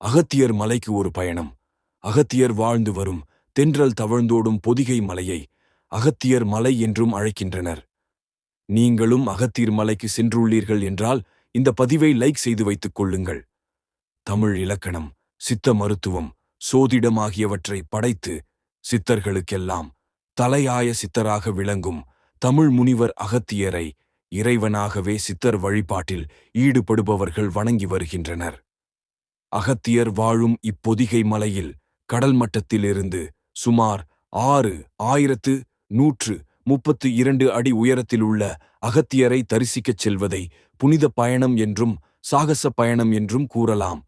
அகத்தியர் மலைக்கு ஒரு பயணம். அகத்தியர் வாழ்ந்து வரும் தென்றல் தவழ்ந்தோடும் பொதிகை மலையை அகத்தியர் மலை என்றும் அழைக்கின்றனர். நீங்களும் அகத்தியர் மலைக்கு சென்றுள்ளீர்கள் என்றால் இந்த பதிவை லைக் செய்து வைத்துக் கொள்ளுங்கள். தமிழ் இலக்கணம் சித்த மருத்துவம் சோதிடம் ஆகியவற்றை படைத்து சித்தர்களுக்கெல்லாம் தலையாய சித்தராக விளங்கும் தமிழ் முனிவர் அகத்தியரை இறைவனாகவே சித்தர் வழிபாட்டில் ஈடுபடுபவர்கள் வணங்கி வருகின்றனர். அகத்தியர் வாழும் இப்பொதிகை மலையில் கடல் மட்டத்திலிருந்து சுமார் ஆறு ஆயிரத்து நூற்று முப்பத்து இரண்டு அடி உயரத்தில் உள்ள அகத்தியரை தரிசிக்கச் செல்வதை புனித பயணம் என்றும் சாகச பயணம் என்றும் கூறலாம்.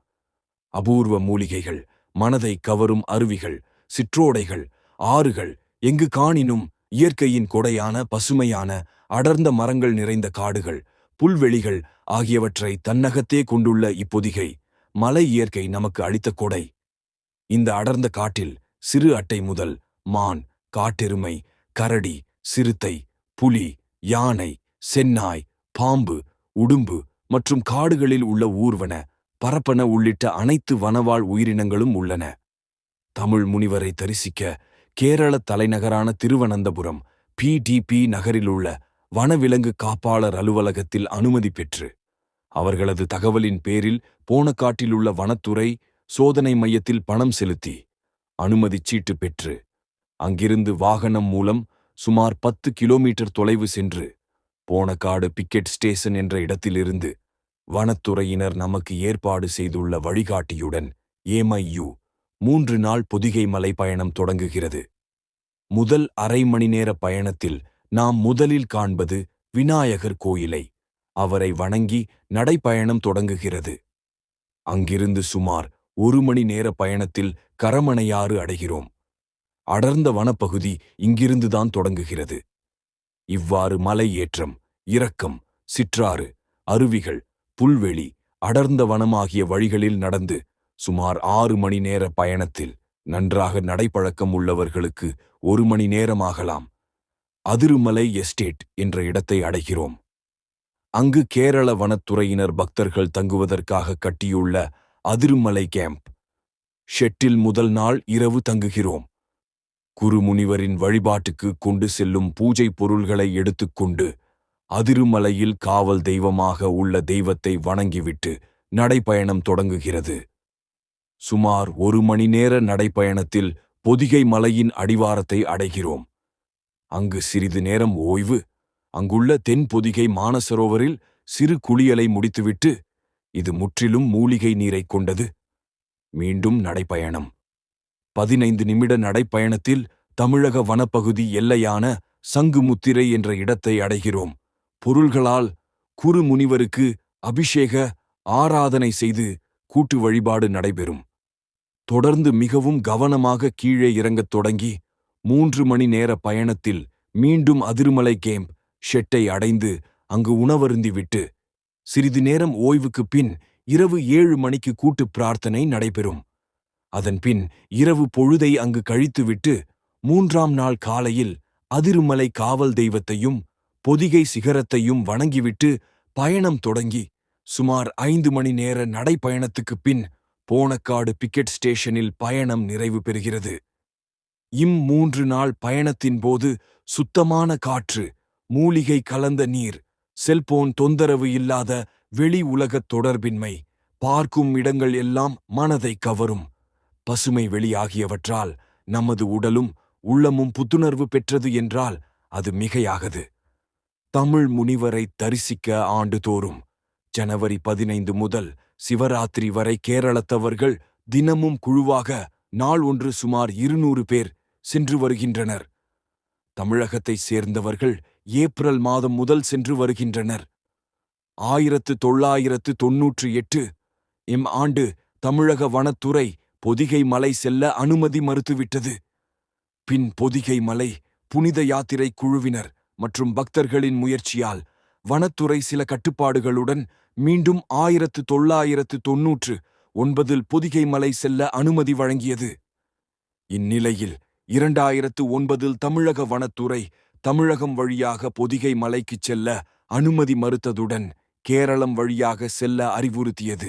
அபூர்வ மூலிகைகள் மனதை கவரும் அருவிகள் சிற்றோடைகள் ஆறுகள் எங்கு காணினும் இயற்கையின் கொடையான பசுமையான அடர்ந்த மரங்கள் நிறைந்த காடுகள் புல்வெளிகள் ஆகியவற்றை தன்னகத்தே கொண்டுள்ள இப்பொதிகை மலை இயற்கை நமக்கு அளித்த கொடை. இந்த அடர்ந்த காட்டில் சிறு அட்டை முதல் மான் காட்டெருமை கரடி சிறுத்தை புலி யானை சென்னாய் பாம்பு உடும்பு மற்றும் காடுகளில் உள்ள ஊர்வன பரப்பன உள்ளிட்ட அனைத்து வனவாழ் உயிரினங்களும் உள்ளன. தமிழ் முனிவரை தரிசிக்க கேரள தலைநகரான திருவனந்தபுரம் பிடிபி நகரிலுள்ள வனவிலங்கு காப்பாளர் அலுவலகத்தில் அனுமதி பெற்று அவர்களது தகவலின் பேரில் போனக்காட்டிலுள்ள வனத்துறை சோதனை மையத்தில் பணம் செலுத்தி அனுமதிச் சீட்டு பெற்று அங்கிருந்து வாகனம் மூலம் சுமார் பத்து கிலோமீட்டர் தொலைவு சென்று போனக்காடு பிக்கெட் ஸ்டேஷன் என்ற இடத்திலிருந்து வனத்துறையினர் நமக்கு ஏற்பாடு செய்துள்ள வழிகாட்டியுடன் ஏமையு மூன்று நாள் பொதிகை மலை பயணம் தொடங்குகிறது. முதல் அரை மணி நேர பயணத்தில் நாம் முதலில் காண்பது விநாயகர் கோயிலை. அவரை வணங்கி நடைப்பயணம் தொடங்குகிறது. அங்கிருந்து சுமார் ஒரு மணி நேர பயணத்தில் கரமணையாறு அடைகிறோம். அடர்ந்த வனப்பகுதி இங்கிருந்துதான் தொடங்குகிறது. இவ்வாறு மலை ஏற்றம் இரக்கம் சிற்றாறு அருவிகள் புல்வெளி அடர்ந்த வனம் ஆகிய வழிகளில் நடந்து சுமார் ஆறு மணி நேர பயணத்தில் நன்றாக நடைப்பழக்கம் உள்ளவர்களுக்கு ஒரு மணி நேரமாகலாம். அதிருமலை எஸ்டேட் என்ற இடத்தை அடைகிறோம். அங்கு கேரள வனத்துறையினர் பக்தர்கள் தங்குவதற்காக கட்டியுள்ள அதிருமலை கேம்ப். ஷெட்டில் முதல் நாள் இரவு தங்குகிறோம். குருமுனிவரின் வழிபாட்டுக்கு கொண்டு செல்லும் பூஜை பொருள்களை எடுத்துக்கொண்டு அதிருமலையில் காவல் தெய்வமாக உள்ள தெய்வத்தை வணங்கிவிட்டு நடைப்பயணம் தொடங்குகிறது. சுமார் ஒரு மணி நேர நடைப்பயணத்தில் பொதிகை மலையின் அடிவாரத்தை அடைகிறோம். அங்கு சிறிது நேரம் ஓய்வு அங்குள்ள தென் பொதிகை மானசரோவரில் சிறு குளியலை முடித்துவிட்டு இது முற்றிலும் மூலிகை நீரைக் கொண்டது. மீண்டும் நடைப்பயணம். பதினைந்து நிமிட நடைப்பயணத்தில் தமிழக வனப்பகுதி எல்லையான சங்குமுத்திரை என்ற இடத்தை அடைகிறோம். பொருள்களால் குரு முனிவருக்கு அபிஷேக ஆராதனை செய்து கூட்டு வழிபாடு நடைபெறும். தொடர்ந்து மிகவும் கவனமாக கீழே இறங்கத் தொடங்கி மூன்று மணி நேர பயணத்தில் மீண்டும் அதிருமலை கேம்ப் ஷெட்டை அடைந்து அங்கு உணவருந்திவிட்டு சிறிது நேரம் ஓய்வுக்குப் பின் இரவு ஏழு மணிக்கு கூட்டு பிரார்த்தனை நடைபெறும். அதன் பின் இரவு பொழுதை அங்கு கழித்துவிட்டு மூன்றாம் நாள் காலையில் அதிருமலை காவல் தெய்வத்தையும் பொதிகை சிகரத்தையும் வணங்கிவிட்டு பயணம் தொடங்கி சுமார் ஐந்து மணி நேர நடைப்பயணத்துக்குப் பின் போனக்காடு பிக்கெட் ஸ்டேஷனில் பயணம் நிறைவு பெறுகிறது. இம் மூன்று நாள் பயணத்தின் போது சுத்தமான காற்று மூலிகை கலந்த நீர் செல்போன் தொந்தரவு இல்லாத வெளி உலகத் தொடர்பின்மை பார்க்கும் இடங்கள் எல்லாம் மனதை கவரும். பசுமை வெளியாகியவற்றால் நமது உடலும் உள்ளமும் புத்துணர்வு பெற்றது என்றால் அது மிகையாகது. தமிழ் முனிவரை தரிசிக்க ஆண்டுதோறும் ஜனவரி பதினைந்து முதல் சிவராத்திரி வரை கேரளத்தவர்கள் தினமும் குழுவாக நாள் ஒன்று சுமார் இருநூறு பேர் சென்று வருகின்றனர். தமிழகத்தைச் சேர்ந்தவர்கள் ஏப்ரல் மாதம் முதல் சென்று வருகின்றனர். ஆயிரத்து தொள்ளாயிரத்து தொன்னூற்று எட்டு இம் ஆண்டு தமிழக வனத்துறை பொதிகை மலை செல்ல அனுமதி மறுத்துவிட்டது. பின் பொதிகை மலை புனித யாத்திரை குழுவினர் மற்றும் பக்தர்களின் முயற்சியால் வனத்துறை சில கட்டுப்பாடுகளுடன் மீண்டும் ஆயிரத்து தொள்ளாயிரத்து தொன்னூற்று ஒன்பதில் பொதிகை மலை செல்ல அனுமதி வழங்கியது. இந்நிலையில் இரண்டாயிரத்து ஒன்பதில் தமிழக வனத்துறை தமிழகம் வழியாக பொதிகை மலைக்குச் செல்ல அனுமதி மறுத்ததுடன் கேரளம் வழியாக செல்ல அறிவுறுத்தியது.